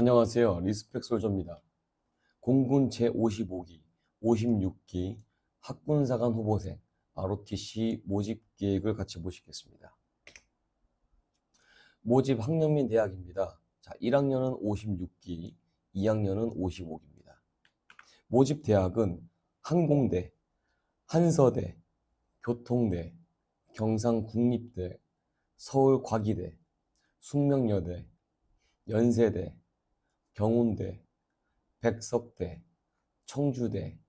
안녕하세요. 리스펙 솔저입니다. 공군 제55기, 56기 학군사관 후보생 ROTC 모집 계획을 같이 보시겠습니다. 모집 학년민 대학입니다. 자, 1학년은 56기, 2학년은 55기입니다. 모집 대학은 항공대, 한서대, 교통대, 경상국립대, 서울과기대, 숙명여대, 연세대, 경운대, 백석대, 청주대,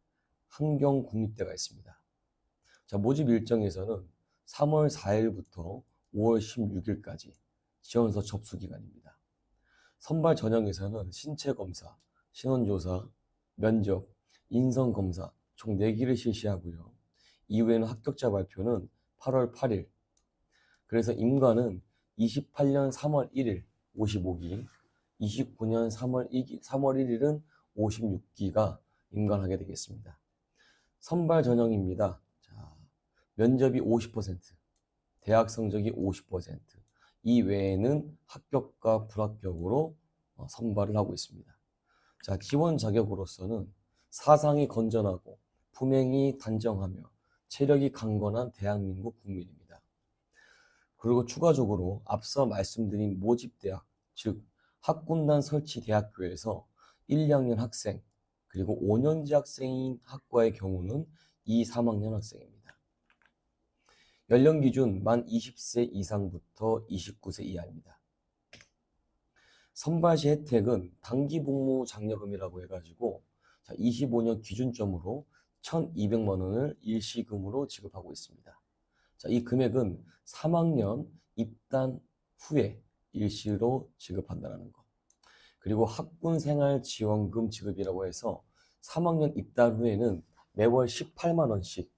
한경국립대가 있습니다. 자, 모집 일정에서는 3월 4일부터 5월 16일까지 지원서 접수 기간입니다. 선발 전형에서는 신체 검사, 신원조사, 면접, 인성 검사 총 4기를 실시하고요. 이후에는 합격자 발표는 8월 8일. 그래서 임관은 28년 3월 1일 55기, 29년 3월 1기, 3월 1일은 56기가 임관하게 되겠습니다. 선발 전형입니다. 자, 면접이 50%, 대학 성적이 50%, 이 외에는 합격과 불합격으로 어, 선발을 하고 있습니다. 자, 지원 자격으로서는 사상이 건전하고 품행이 단정하며 체력이 강건한 대한민국 국민입니다. 그리고 추가적으로 앞서 말씀드린 모집대학, 즉 학군단 설치 대학교에서 1, 2학년 학생 그리고 5년제 학생인 학과의 경우는 2, 3학년 학생입니다. 연령 기준 만 20세 이상부터 29세 이하입니다. 선발 시 혜택은 단기 복무 장려금이라고 해가지고 25년 기준점으로 1,200만 원을 일시금으로 지급하고 있습니다. 자, 이 금액은 3학년 입단 후에 일시로 지급한다는 것. 그리고 학군 생활 지원금 지급이라고 해서 3학년 입단 후에는 매월 18만 원씩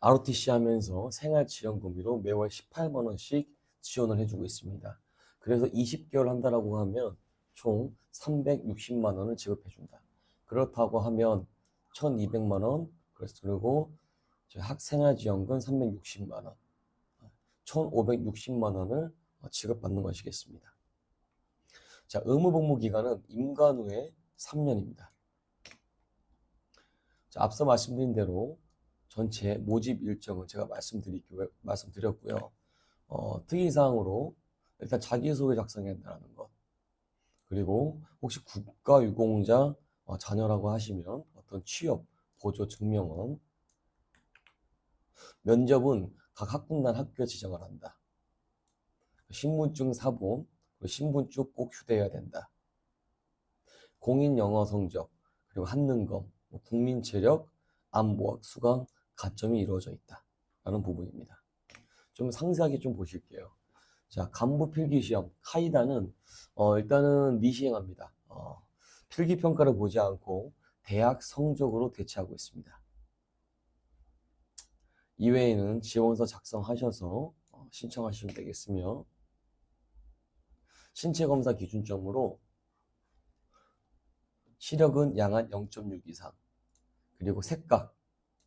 ROTC 하면서 생활 지원금으로 매월 18만 원씩 지원을 해주고 있습니다. 그래서 20개월 한다라고 하면 총 360만 원을 지급해준다. 그렇다고 하면 1,200만 원, 그리고 학생활지원금 360만 원, 1,560만 원을 지급받는 것이겠습니다. 자, 의무복무 기간은 임관 후에 3년입니다. 자, 앞서 말씀드린 대로 전체 모집 일정은 제가 말씀드리고, 말씀드렸고요. 어, 특이사항으로 일단 자기소개 작성해야 한다는 것. 그리고 혹시 국가유공자 어, 자녀라고 하시면 어떤 취업, 보조 증명원. 면접은 각 학군단 학교 지정을 한다. 신분증 사본, 신분증 꼭 휴대해야 된다. 공인 영어 성적, 그리고 한능검, 뭐 국민 체력, 안보학, 수강, 가점이 이루어져 있다. 라는 부분입니다. 좀 상세하게 좀 보실게요. 자, 간부 필기 시험, 카이다는, 어, 일단은 미시행합니다. 어, 필기 평가를 보지 않고 대학 성적으로 대체하고 있습니다. 이외에는 지원서 작성하셔서 어, 신청하시면 되겠으며, 신체 검사 기준점으로 시력은 양한 0.6 이상, 그리고 색각,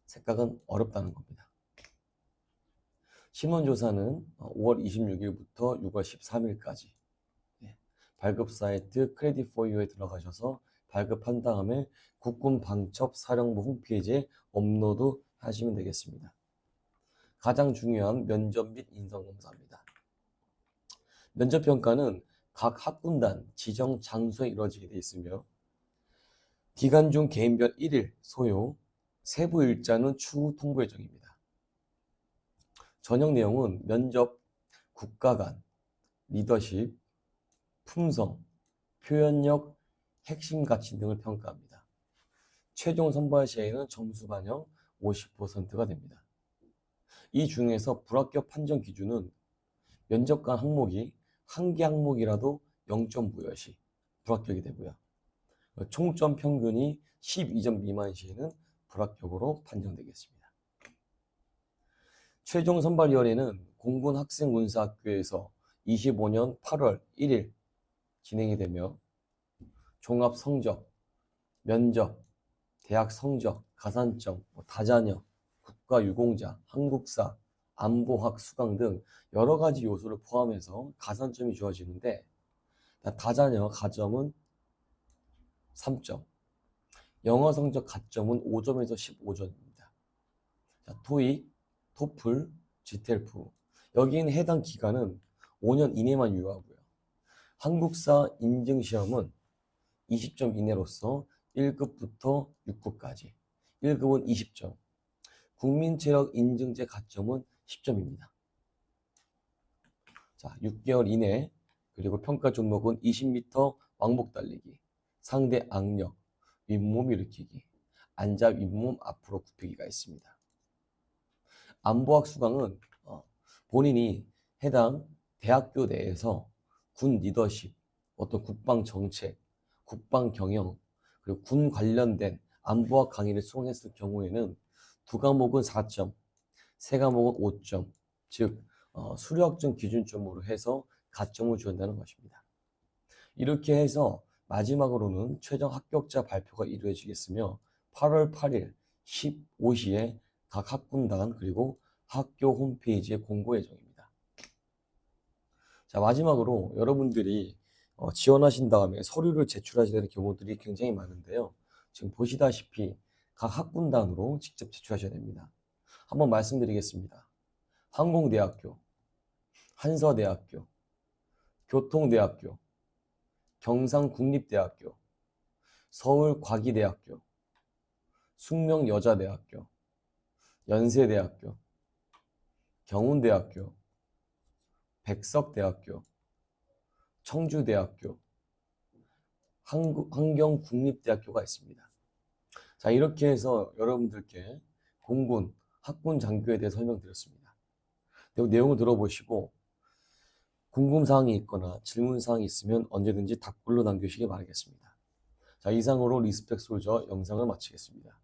색각은 어렵다는 겁니다. 신원조사는 5월 26일부터 6월 13일까지 발급 사이트 크레딧 포유에 들어가셔서 발급한 다음에 국군 방첩 사령부 홈페이지에 업로드 하시면 되겠습니다. 가장 중요한 면접 및 인성검사입니다. 면접평가는 각 학군단 지정 장소에 이루어지게 되어 있으며 기간 중 개인별 1일 소요, 세부 일자는 추후 통보 예정입니다. 전형 내용은 면접, 국가 간, 리더십, 품성, 표현력, 핵심 가치 등을 평가합니다. 최종 선발 시에는 점수 반영 50%가 됩니다. 이 중에서 불합격 판정 기준은 면접관 항목이 한 개 항목이라도 0점 부여 시 불합격이 되고요. 총점 평균이 12점 미만 시에는 불합격으로 판정되겠습니다. 최종 선발 위원회는 공군 학생 군사학교에서 25년 8월 1일 진행이 되며 종합 성적, 면접, 대학 성적, 가산점, 뭐 다자녀, 국가유공자, 한국사, 안보학 수강 등 여러 가지 요소를 포함해서 가산점이 주어지는데 다자녀 가점은 3점. 영어 성적 가점은 5점에서 15점입니다. 자, 토익, 토플, GTLF. 여기는 해당 기간은 5년 이내만 유효하고요. 한국사 인증 시험은 20점 이내로서 1급부터 6급까지. 1급은 20점. 국민체력 인증제 가점은 10점입니다. 자, 6개월 이내 그리고 평가 종목은 20m 왕복 달리기, 상대 악력, 윗몸 일으키기, 앉아 윗몸 앞으로 굽히기가 있습니다. 안보학 수강은 어, 본인이 해당 대학교 내에서 군 리더십, 어떤 국방 정책, 국방 경영, 그리고 군 관련된 안보학 강의를 수강했을 경우에는 두 과목은 4점, 세 과목은 5점, 즉 어, 수료학점 기준점으로 해서 가점을 주었다는 것입니다. 이렇게 해서 마지막으로는 최종 합격자 발표가 이루어지겠으며 8월 8일 15시에 각 학군단 그리고 학교 홈페이지에 공고 예정입니다. 자 마지막으로 여러분들이 어, 지원하신 다음에 서류를 제출하셔야 되는 경우들이 굉장히 많은데요. 지금 보시다시피 각 학군단으로 직접 제출하셔야 됩니다. 한번 말씀드리겠습니다. 항공대학교, 한서대학교, 교통대학교, 경상국립대학교, 서울과기대학교, 숙명여자대학교, 연세대학교, 경운대학교, 백석대학교, 청주대학교, 한국, 환경국립대학교가 있습니다. 자, 이렇게 해서 여러분들께 공군, 학군 장교에 대해 설명드렸습니다. 내용을 들어보시고 궁금사항이 있거나 질문사항이 있으면 언제든지 답글로 남겨주시기 바라겠습니다. 자, 이상으로 리스펙 솔저 영상을 마치겠습니다.